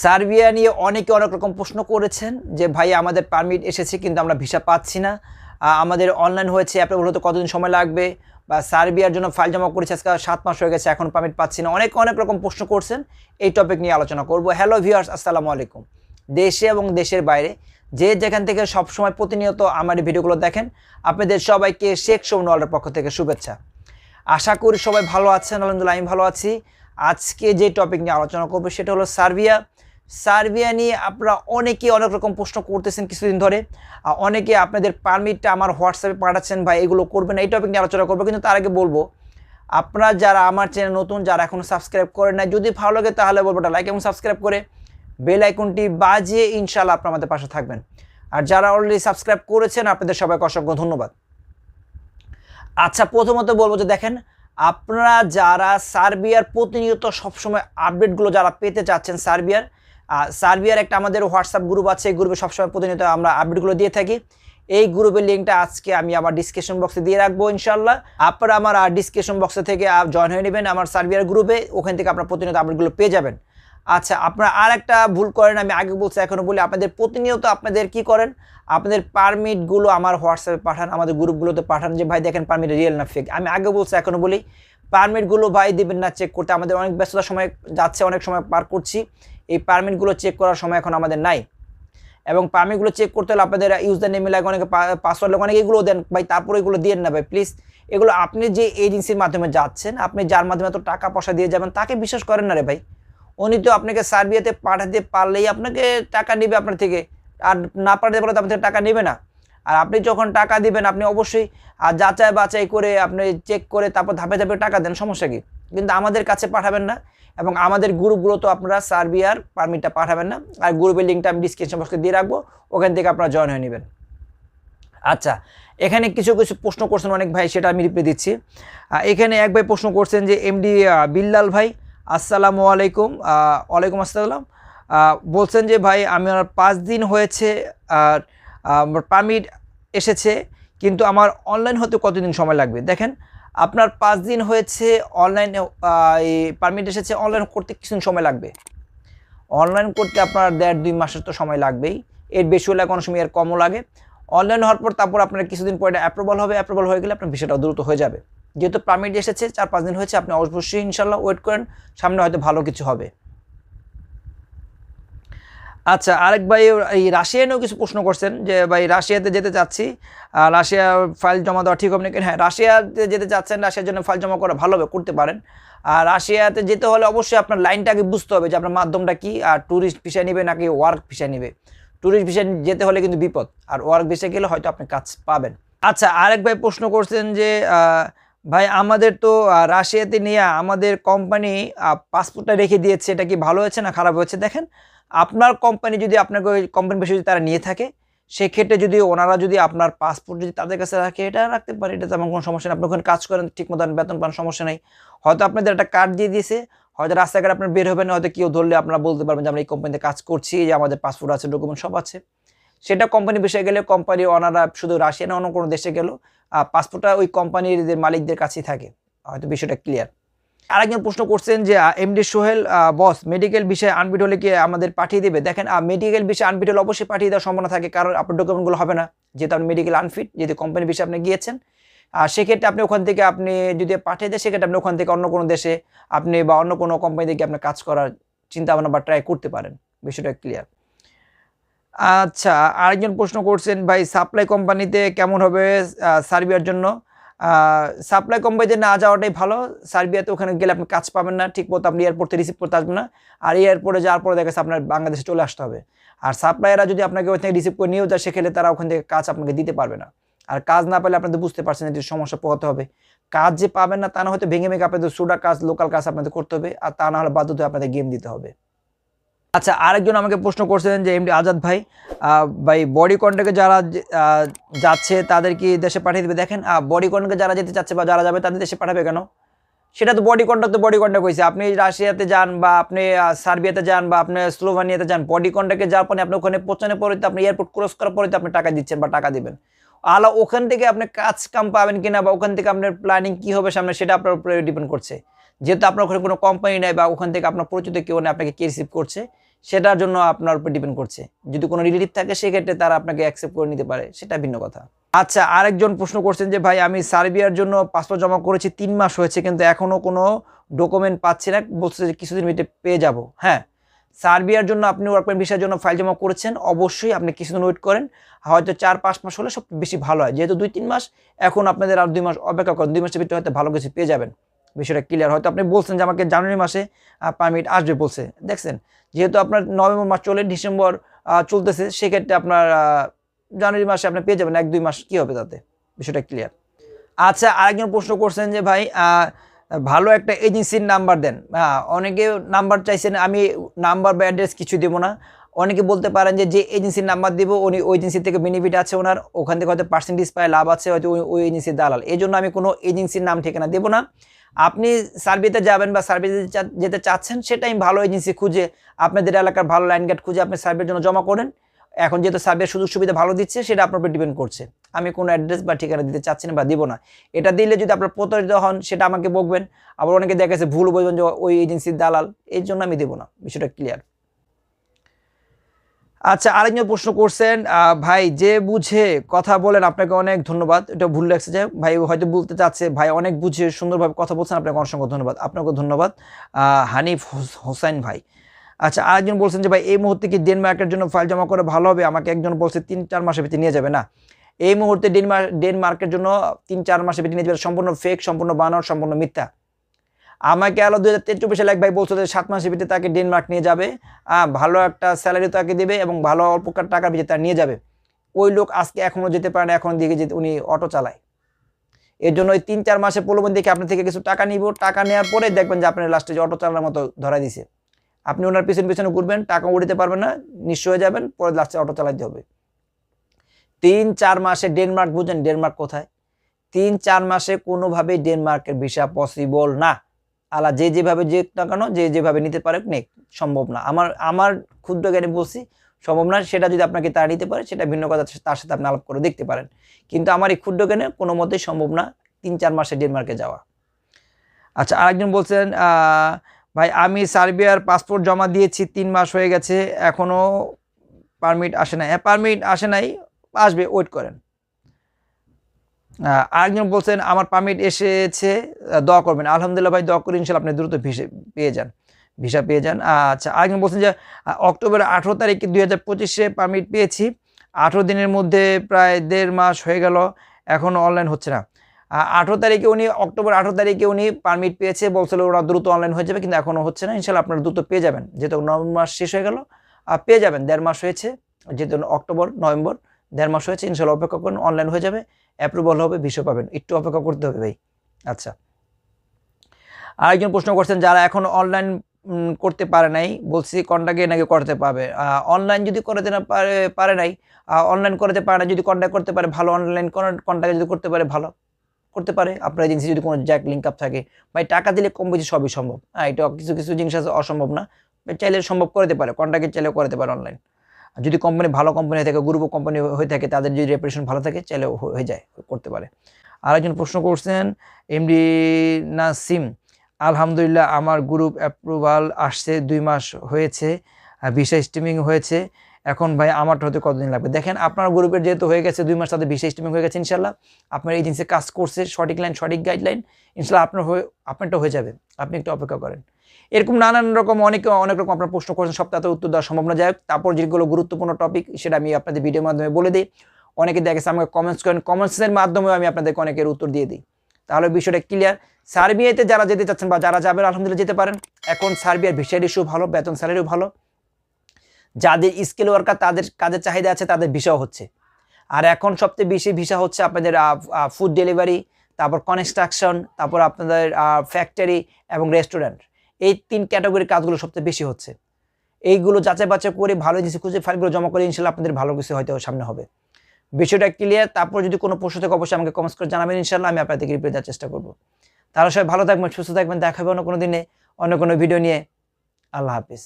Serbia নিয়ে অনেকে অনেক রকম প্রশ্ন করেছেন যে, ভাই, আমাদের পারমিট এসেছে কিন্তু আমরা ভিসা পাচ্ছি না। আমাদের অনলাইন হয়েছে অ্যাপ্রুভাল হতে কতদিন সময় লাগবে? বা, সার্বিয়ার জন্য ফাইল জমা করেছে, আজকে সাত মাস হয়ে গেছে, এখন পারমিট পাচ্ছি না। অনেক অনেক রকম প্রশ্ন করছেন, এই টপিক নিয়ে আলোচনা করব। হ্যালো ভিউয়ার্স আসসালামু আলাইকুম। দেশে এবং দেশের বাইরে যে যেখান থেকে সবসময় প্রতিনিয়ত আমার ভিডিওগুলো দেখেন, আপনাদের সবাইকে শেখ সৌনওয়ালের পক্ষ থেকে শুভেচ্ছা। আশা করি সবাই ভালো আছেন, আলহামদুলিল্লাহ, আমি ভালো আছি। আজকে যে টপিক নিয়ে আলোচনা করব সেটা হলো সার্বিয়া। সার্বিয়া নিয়ে আপনারা অনেকে অনেক রকম প্রশ্ন করতেছেন কিছুদিন ধরে। অনেকে আপনাদের পারমিটটা আমার হোয়াটসঅ্যাপে পাঠাচ্ছেন বা এগুলো করবেন এই টপিক নিয়ে আলোচনা করব। কিন্তু তার আগে বলব, আপনারা যারা আমার চ্যানেল নতুন, যারা এখনও সাবস্ক্রাইব করেন না যদি ভালো লাগে তাহলে বলব লাইক এবং সাবস্ক্রাইব করে বেল আইকনটি বাজিয়ে ইনশাল্লাহ আপনারা আমাদের পাশে থাকবেন। আর যারা অলরেডি সাবস্ক্রাইব করেছেন, আপনাদের সবাইকে অসংখ্য ধন্যবাদ। আচ্ছা প্রথমত বলব যে দেখেন, আপনারা যারা সার্বিয়ার প্রতিনিয়ত সবসময় আপডেটগুলো যারা পেতে চাচ্ছেন সার্বিয়ার সার্বিয়ার একটা আমাদের হোয়াটসঅ্যাপ গ্রুপ আছে, এই গ্রুপে সবসময় প্রতিনিয়ত আমরা আপডেটগুলো দিয়ে থাকি। এই গ্রুপের লিঙ্কটা আজকে আমি আমার ডিসক্রিপশন বক্সে দিয়ে রাখব ইনশাল্লাহ আপনারা আমার ডিসক্রিপশন বক্সে থেকে জয়েন হয়ে নেবেন আমার সার্বিয়ার গ্রুপে ওখান থেকে আপনারা প্রতিনিয়ত আপডেটগুলো পেয়ে যাবেন। আচ্ছা আপনারা আর একটা ভুল করেন, আমি আগে বলছি এখনও বলি, আপনাদের প্রতিনিয়ত আপনাদের কি করেন? আপনাদের পারমিটগুলো আমার হোয়াটসঅ্যাপে পাঠান, আমাদের গ্রুপগুলোতে পাঠান যে, ভাই, দেখেন পারমিট রিয়েল না ফেক আমি আগে বলছি এখনও বলি পারমিটগুলো ভাই দিবেন না চেক করতে, আমাদের অনেক ব্যস্ততার সময় যাচ্ছে, অনেক সময় পার করছি। এই পারমিটগুলো চেক করার সময় এখন আমাদের নাই। এবং পারমিটগুলো চেক করতে হলে আপনাদের ইউজার নেমে লাগে, অনেকে পাসওয়ার্ড লাগে, অনেকে এগুলো দেন, ভাই তারপরে এগুলো দিয়ে না, ভাই প্লিজ এগুলো আপনি যে এজেন্সির মাধ্যমে যাচ্ছেন, আপনি যার মাধ্যমে তো টাকা পয়সা দিয়ে যাবেন, তাকে বিশ্বাস করেন না রে ভাই। উনি তো আপনাকে সার্বিয়াতে পাঠাতে পারলেই আপনাকে টাকা নেবে আপনার থেকে, আর না পাঠাতে পারলে তো আপনার টাকা নেবে না। আর আপনি যখন টাকা দিবেন, আপনি অবশ্যই, আর যাচাই বাছাই করে, আপনি চেক করে, তারপর ধাপে ধাপে টাকা দেন, সমস্যা কি? কিন্তু আমাদের কাছে পাঠাবেন না এবং আমাদের গ্রুপগুলো তো আপনারা সার্বিয়ার পারমিটটা পাঠাবেন না। আর গ্রুপের লিঙ্কটা আমি ডিসক্রিপশন বক্সে দিয়ে রাখব, ওখান থেকে আপনারা জয়েন হয়ে নেবেন। আচ্ছা এখানে কিছু কিছু প্রশ্ন করছেন অনেক ভাই, সেটা আমি রিপ্লাই দিচ্ছি। এখানে এক ভাই প্রশ্ন করছেন যে এমডি বিল্লাল ভাই, আসসালামু আলাইকুম ওয়ালাইকুম আসসালাম। বলছেন যে, ভাই আমার পাঁচ দিন হয়েছে, আর পারমিট এসেছে, কিন্তু আমার অনলাইন হতে কতদিন সময় লাগবে? দেখেন আপনার পাঁচ দিন হয়েছে অনলাইনে পারমিট এসেছে অনলাইন করতে কিছুদিন সময় লাগবে। অনলাইন করতে আপনার দেড় দুই মাসের তো সময় লাগবেই। এর বেশি হলে কোনো সময় এর কমও লাগে। অনলাইন হওয়ার পর তারপর আপনার কিছুদিন পরে অ্যাপ্রুভাল হবে অ্যাপ্রুভাল হয়ে গেলে আপনার বিষয়টা দ্রুত হয়ে যাবে। যেহেতু পারমিট এসেছে, চার পাঁচ দিন হয়েছে, আপনি অবশ্যই ইনশাল্লাহ ওয়েট করেন, সামনে হয়তো ভালো কিছু হবে। আচ্ছা আরেক ভাই এই রাশিয়া নিয়েও কিছু প্রশ্ন করছেন যে, ভাই, রাশিয়াতে যেতে চাচ্ছি রাশিয়া ফাইল জমা দেওয়া ঠিক হবে নাকি? হ্যাঁ রাশিয়াতে যেতে চাচ্ছেন, রাশিয়ার জন্য ফাইল জমা করা ভালো হবে, করতে পারেন। আর রাশিয়াতে যেতে হলে অবশ্যই আপনার লাইনটাকে বুঝতে হবে যে, আপনার মাধ্যমটা কি, আর ট্যুরিস্ট ভিসা নেবে নাকি ওয়ার্ক ভিসা নেবে। ট্যুরিস্ট ভিসা যেতে হলে কিন্তু বিপদ, আর ওয়ার্ক ভিসা গেলে হয়তো আপনি কাজ পাবেন। আচ্ছা আরেক ভাই প্রশ্ন করছেন যে ভাই, আমাদের তো রাশিয়াতে নিয়ে আমাদের কোম্পানি পাসপোর্টটা রেখে দিয়েছে, এটা কি ভালো হয়েছে না খারাপ হয়েছে? দেখেন আপনার কোম্পানি যদি আপনাকে ওই কোম্পানি বেশি যদি তারা নিয়ে থাকে, সেক্ষেত্রে যদি ওনারা যদি আপনার পাসপোর্ট যদি তাদের কাছে রাখে, এটা রাখতে পারে এটা তেমন কোনো সমস্যা নেই। আপনি ওখানে কাজ করেন ঠিক মতন বেতন পান, সমস্যা নেই। হয়তো আপনাদের একটা কার্ড দিয়ে দিয়েছে, হয়তো রাস্তাঘাট আপনার বের হবেন, হয়তো কেউ ধরলে আপনারা বলতে পারবেন যে, আমরা এই কোম্পানিতে কাজ করছি যে আমাদের পাসপোর্ট আছে ডকুমেন্ট সব আছে। সেটা কোম্পানি বিষয়ে গেলে কোম্পানি ওনারা শুধু রাশিয়া না অন্য কোনো দেশে গেল পাসপোর্টটা ওই কোম্পানির মালিকদের কাছেই থাকে। হয়তো বিষয়টা ক্লিয়ার আরেকজন প্রশ্ন করছেন যে এমডি সোহেল বস মেডিকেল বিষয়ে আনফিট হলে কি আমাদের পাঠিয়ে দেবে? দেখেন মেডিকেল বিষয়ে আনফিট হলে অবশ্যই পাঠিয়ে দেওয়ার সম্ভাবনা থাকে, কারণ আপনার ডকুমেন্টগুলো হবে না, যেহেতু আপনি মেডিকেল আনফিট যেহেতু কোম্পানি বিষয়ে আপনি গিয়েছেন। আর সেক্ষেত্রে আপনি ওখান থেকে আপনি যদি পাঠিয়ে দেয় সেক্ষেত্রে আপনি ওখান থেকে অন্য কোনো দেশে আপনি বা অন্য কোনো কোম্পানি থেকে আপনি কাজ করার চিন্তা ভাবনা বা ট্রাই করতে পারেন। বিষয়টা ক্লিয়ার আচ্ছা আরেকজন প্রশ্ন করছেন, ভাই সাপ্লাই কোম্পানিতে কেমন হবে সার্ভিয়ার জন্য? সাপ্লাই কোম্পানিতে না যাওয়াটাই ভালো। সার্বিয়াতে ওখানে গেলে আপনি কাজ পাবেন না, ঠিক মতো আপনি এয়ারপোর্টে রিসিভ করতে আসবেন না। আর এয়ারপোর্টে যাওয়ার পরে দেখা আপনার বাংলাদেশে চলে আসতে হবে। আর সাপ্লাইয়াররা যদি আপনাকে ওখান থেকে রিসিভ করে নিয়েও যায়, সেক্ষেত্রে তারা ওখান থেকে কাজ আপনাকে দিতে পারবে না। আর কাজ না পেলে আপনাদের বুঝতে পারছেন যে সমস্যা পোহাতে হবে। কাজ যে পাবেন না, তা না হয়তো ভেঙে ভেঙে আপনাদের সুডা কাজ লোকাল কাজ আপনাদের করতে হবে। আর তা না হলে বাধ্য আপনাদের গেম দিতে হবে। আচ্ছা আরেকজন আমাকে প্রশ্ন করছিলেন যে, এমডি আজাদ ভাই ভাই বডি কন্ট্যাক্টে যারা যাচ্ছে তাদের কি দেশে পাঠিয়ে দেবে? দেখেন বডি কন্ট্যাক্টে যারা যেতে চাচ্ছে বা যারা যাবে তাদের দেশে পাঠাবে কেন? সেটা তো বডি কন্ট্যাক্ট তো বডি কন্ট্যাক্ট হয়েছে আপনি রাশিয়াতে যান বা আপনি সার্বিয়াতে যান বা আপনি স্লোভানিয়াতে যান বডি কন্ট্যাক্টে যাওয়ার পরে আপনি ওখানে পৌঁছানোর পরে তো আপনি এয়ারপোর্ট ক্রস করার পরে আপনি টাকা দিচ্ছেন বা টাকা দিবেন। আলা ওখান থেকে আপনি কাজ কাম পাবেন কিনা বা ওখান থেকে আপনার প্ল্যানিং কি হবে সামনে, সেটা আপনার উপরে ডিপেন্ড করছে। যেহেতু আপনার ওখানে কোনো কোম্পানি নেই বা ওখান থেকে আপনার পরিচিত কেউ নেই, আপনাকে কে রিসিভ করছে, সেটার জন্য আপনার উপর ডিপেন্ড করছে। যদি কোনো রিলেটিভ থাকে, সেক্ষেত্রে তারা আপনাকে অ্যাকসেপ্ট করে নিতে পারে, সেটা ভিন্ন কথা। আচ্ছা আরেকজন প্রশ্ন করছেন যে, ভাই, আমি সার্বিয়ার জন্য পাসপোর্ট জমা করেছি তিন মাস হয়েছে, কিন্তু এখনও কোনো ডকুমেন্ট পাচ্ছি না। বলছে যে কিছুদিন ভিতরে পেয়ে যাব। হ্যাঁ সার্বিয়ার জন্য আপনি ওয়ার্ক পারমিট ভিসার জন্য ফাইল জমা করেছেন, অবশ্যই আপনি কিছুদিন ওয়েট করেন। হয়তো চার, পাঁচ মাস হলে সব বেশি ভালো হয়। যেহেতু দুই, তিন মাস, এখন আপনাদের আর দুই মাস অপেক্ষা করেন, দুই মাসের ভিতরে হয়তো ভালো কিছু পেয়ে যাবেন। বিষয়টা ক্লিয়ার হয়তো আপনি বলছেন যে আমাকে জানুয়ারি মাসে পারমিট আসবে বলছে। দেখছেন, যেহেতু আপনার নভেম্বর মাস চলে, ডিসেম্বর চলতেছে, সেক্ষেত্রে আপনার জানুয়ারি মাসে আপনি পেয়ে যাবেন। এক, দুই মাস কী হবে তাতে? বিষয়টা ক্লিয়ার আচ্ছা আরেকজন প্রশ্ন করছেন যে ভাই ভালো একটা এজেন্সির নাম্বার দেন। হ্যাঁ অনেকে নাম্বার চাইছেন, আমি নাম্বার বা অ্যাড্রেস কিছু দেবো না। অনেকে বলতে পারেন যে যে এজেন্সির নাম্বার দিব, উনি ওই এজেন্সি থেকে বেনিফিট আছে ওনার। ওখান থেকে হয়তো পার্সেন্টেজ পায়, লাভ আছে, হয়তো ওই- এজেন্সির দালাল। এই জন্য আমি কোনো এজেন্সির নাম, ঠিকানা দেবো না। আপনি সার্ভিতে যাবেন বা সার্ভিসে যেতে চাচ্ছেন সেটাই ভালো এজেন্সি খুঁজে আপনাদের এলাকার ভালো লাইন গার্ড খুঁজে আপনি সার্ভের জন্য জমা করেন। এখন যেহেতু সার্ভের সুযোগ সুবিধা ভালো দিচ্ছে, সেটা আপনার উপর ডিপেন্ড করছে। আমি কোনো অ্যাড্রেস বা ঠিকানা দিতে চাচ্ছি না বা দিব না। এটা দিলে যদি আপনার প্রতারিত হন, সেটা আমাকে বকবেন। আবার অনেকে দেখা গেছে ভুল বলবেন যে ওই এজেন্সির দালাল, এর জন্য আমি দেবো না। বিষয়টা ক্লিয়ার আচ্ছা আরেকজন প্রশ্ন করছেন ভাই যে বুঝে কথা বলেন, আপনাকে অনেক ধন্যবাদ। এটা ভুল লাগছে যে ভাই হয়তো বলতে চাচ্ছে, ভাই অনেক বুঝে সুন্দরভাবে কথা বলছেন, আপনাকে অসংখ্য ধন্যবাদ। আপনাকে ধন্যবাদ হানিফ হোস- হোসাইন ভাই। আচ্ছা আরেকজন বলছেন যে, ভাই, এই মুহূর্তে কি ডেনমার্কের জন্য ফাইল জমা করে ভালো হবে? আমাকে একজন বলছে, তিন চার মাসের ভিতরে নিয়ে যাবে। না, এই মুহূর্তে ডেনমার্ক ডেনমার্কের জন্য তিন চার মাসের ভিতরে নিয়ে যাবে। সম্পূর্ণ ফেক সম্পূর্ণ বানর সম্পূর্ণ মিথ্যা। আমাকে আলো দু হাজার চব্বিশ সালে এক ভাই বলছিল যে সাত মাসের ভিতরে তাকে ডেনমার্ক নিয়ে যাবে। ভালো একটা স্যালারি তাকে দেবে এবং ভালো অল্প টাকার ভিতরে তার নিয়ে যাবে। ওই লোক আজকে এখনও যেতে পারে না, এখন দিকে উনি অটো চালায়। এর জন্য ওই তিন চার মাসে প্রলোভন দেখে আপনার থেকে কিছু টাকা নিব। টাকা নেওয়ার পরে দেখবেন যে আপনার লাস্টে যে অটো চালানোর মতো ধরা দিছে। আপনি ওনার পিছনে পিছনে ঘুরবেন, টাকা উড়িতে পারবেন না নিঃস্ব হয়ে যাবেন, পরে লাস্টে অটো চালাতে হবে। তিন চার মাসে ডেনমার্ক বুঝেন ডেনমার্ক কোথায়? তিন চার মাসে কোনোভাবেই ডেনমার্কের ভিসা পসিবল না। আলা যে যেভাবে যে না কেন, যে যেভাবে নিতে পারে নেক, সম্ভব না। আমার আমার ক্ষুদ্র জ্ঞানে বলছি, সম্ভব না, সেটা যদি আপনাকে তারা নিতে পারে, সেটা ভিন্ন কথা তার সাথে আপনি আলাপ করে দেখতে পারেন। কিন্তু আমার এই ক্ষুদ্র জ্ঞানে কোনো মতেই সম্ভব না, তিন চার মাসে ডেনমার্কে যাওয়া। আচ্ছা আরেকজন বলছেন ভাই, আমি সার্বিয়ার পাসপোর্ট জমা দিয়েছি, তিন মাস হয়ে গেছে এখনও পারমিট আসে নাই। হ্যাঁ পারমিট আসে নাই, আসবে ওয়েট করেন। আরেকজন বলছেন আমার পারমিট এসেছে দোয়া করবেন। আলহামদুলিল্লাহ ভাই দোয়া করি ইনশাল্লাহ আপনি দ্রুত ভিসা পেয়ে যান ভিসা পেয়ে যান। আচ্ছা আরেকজন বলছেন যে আহ, অক্টোবর আঠেরো তারিখে দুই হাজার পঁচিশে পারমিট পেয়েছি। আঠেরো দিনের মধ্যে প্রায় দেড় মাস হয়ে গেল এখনও অনলাইন হচ্ছে না। আঠেরো তারিখে উনি অক্টোবর আঠেরো তারিখে উনি পারমিট পেয়েছে বলছিল ওরা দ্রুত অনলাইন হয়ে যাবে কিন্তু এখনও হচ্ছে না। ইনশাল্লাহ আপনারা দ্রুত পেয়ে যাবেন। যেহেতু নভেম্বর মাস শেষ হয়ে গেল পেয়ে যাবেন দেড় মাস হয়েছে যেহেতু অক্টোবর নভেম্বর। দেড় মাস হয়েছে, ইনশাল্লাহ অপেক্ষা করুন অনলাইন হয়ে যাবে অ্যাপ্রুভাল হবে ভিসা পাবেন। একটু অপেক্ষা করতে হবে ভাই। আচ্ছা। আরেকজন প্রশ্ন করছেন, যারা এখন অনলাইন করতে পারে নাই, বলছি কন্ট্যাক্টে নাকি করতে পারবে অনলাইন যদি করতে না পারে পারে নাই অনলাইন করতে পারে না, যদি কন্ট্যাক্ট করতে পারে, ভালো অনলাইন কন্ট্যাক্ট যদি করতে পারে, ভালো করতে পারে। আপনার এজেন্সি যদি কোনো জ্যাক লিঙ্ক আপ থাকে, ভাই, টাকা দিলে কম বেশি সবই সম্ভব। হ্যাঁ এটা কিছু কিছু জিনিস আছে, অসম্ভব না। চাইলে সম্ভব করতে পারে কন্ট্যাক্টে চাইলেও করতে পারে অনলাইন যদি কোম্পানি ভালো কোম্পানি হয়ে থাকে গ্রুপ কোম্পানি হয়ে থাকে, তাদের যদি রেপুটেশন ভালো থাকে, চাইলে হয়ে যায়, করতে পারে। আর একজন প্রশ্ন করছেন এমডি নাসিম আলহামদুলিল্লাহ, আমার গ্রুপ অ্যাপ্রুভাল আসছে, দুই মাস হয়েছে ভিসা স্টিমিং হয়েছে। এখন ভাই, আমারটা হতে কতদিন লাগবে? দেখেন, আপনার গ্রুপের যেহেতু হয়ে গেছে, দুই মাস তাদের ভিসা স্টিমিং হয়ে গেছে ইনশাল্লাহ আপনার এজেন্সি কাজ করছে, সঠিক লাইন সঠিক গাইডলাইন ইনশাল্লাহ আপনার হয়ে, আপনারটা হয়ে যাবে। আপনি একটু অপেক্ষা করেন। এরকম নানান রকম, অনেক অনেক রকম আপনার প্রশ্ন করছেন সব তাতে উত্তর দেওয়া সম্ভব না। যায় তারপর যেগুলো গুরুত্বপূর্ণ টপিক সেটা আমি আপনাদের ভিডিওর মাধ্যমে বলে দিই। অনেকে দেখেছে আমাকে কমেন্টস করেন কমেন্টসের মাধ্যমেও আমি আপনাদেরকে অনেকের উত্তর দিয়ে দিই। তাহলে বিষয়টা ক্লিয়ার সার্বিয়াতে যারা যেতে চাচ্ছেন বা যারা যাবেন, আলহামদুলিল্লাহ যেতে পারেন। এখন সার্বিয়ার ভিসার ইস্যু ভালো, বেতন স্যালারিও ভালো। যাদের স্কিল ওয়ার্কার তাদের কাজের চাহিদা আছে, তাদের ভিসাও হচ্ছে। আর এখন সবচেয়ে বেশি ভিসা হচ্ছে আপনাদের ফুড ডেলিভারি তারপর কনস্ট্রাকশন তারপর আপনাদের ফ্যাক্টরি এবং রেস্টুরেন্ট এই তিন ক্যাটাগরির কাজগুলো সবচেয়ে বেশি হচ্ছে। এইগুলো যাচাই বাছাই করে ভালো জিনিস খুঁজে ফাইলগুলো জমা করে ইনশাল্লাহ আপনাদের ভালো কিছু হয়তো সামনে হবে। বিষয়টা ক্লিয়ার তারপর যদি কোনো প্রশ্ন থেকে অবশ্যই আমাকে কমেন্টস করে জানাবেন, ইনশাল্লাহ আমি আপনাদেরকে রিপ্লাই দেওয়ার চেষ্টা করব। তারা সবাই ভালো থাকবেন, সুস্থ থাকবেন দেখাবে অন্য কোনো দিনে, অন্য কোনো ভিডিও নিয়ে। আল্লাহ হাফিজ।